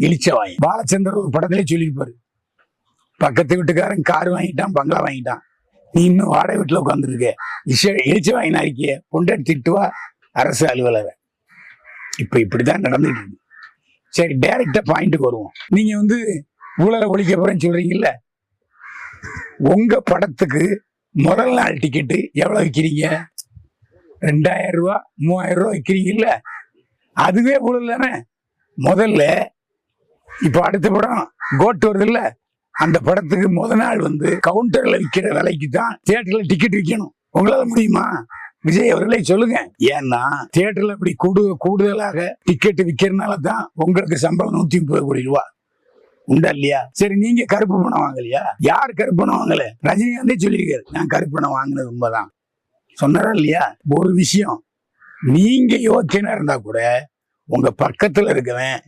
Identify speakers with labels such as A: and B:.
A: இழிச்சவாய். பாலச்சந்தர் ஒரு படத்திலே சொல்லியிருப்பாரு. பக்கத்து வீட்டுக்காரன் கார் வாங்கிட்டான் பங்களா வாங்கிட்டான். நீ இன்னும் வாடகை வீட்டில் உட்காந்துருக்க இஷ இழிச்ச வாங்கின அறிக்கைய கொண்டாடி திட்டுவா அரசு அலுவலரை. இப்போ இப்படிதான் நடந்துட்டு இருக்கு. சரி டைரக்டா பாயிண்ட்டுக்கு வருவோம். நீங்க வந்து ஊழலை ஒழிக்க போறேன்னு சொல்றீங்கல்ல? உங்க படத்துக்கு முதல் நாள் டிக்கெட்டு எவ்வளவு விற்கிறீங்க ரெண்டாயிரம் ரூபா மூவாயிரம் ரூபா விற்கிறீங்கல்ல அதுவே ஊழல் தானே? முதல்ல இப்போ அடுத்த படம் கோட்டு வருதுல்ல? அந்த படத்துக்கு முத நாள் வந்து கவுண்டர்ல விற்கிற விலைக்கு தான் தியேட்டர்ல டிக்கெட் விற்கணும் உங்களால முடியுமா? விஜய் அவர்களே சொல்லுங்க. ஏன்னா தியேட்டர்ல இப்படி கூடு கூடுதலாக டிக்கெட் விற்கிறதுனால தான் உங்களுக்கு சம்பளம் நூத்தி முப்பது கோடி ரூபா. உண்டா இல்லையா? சரி நீங்க கருப்பு பணம் வாங்கலையா? யார் கருப்பு பணம் வாங்கல? ரஜினிகாந்தே சொல்லியிருக்காரு. நான் கருப்பு பணம் வாங்கினது உண்மைதான். சொன்னாரா இல்லையா? ஒரு விஷயம். நீங்க யோக்கியனா இருந்தா கூட உங்க பக்கத்துல இருக்கவன்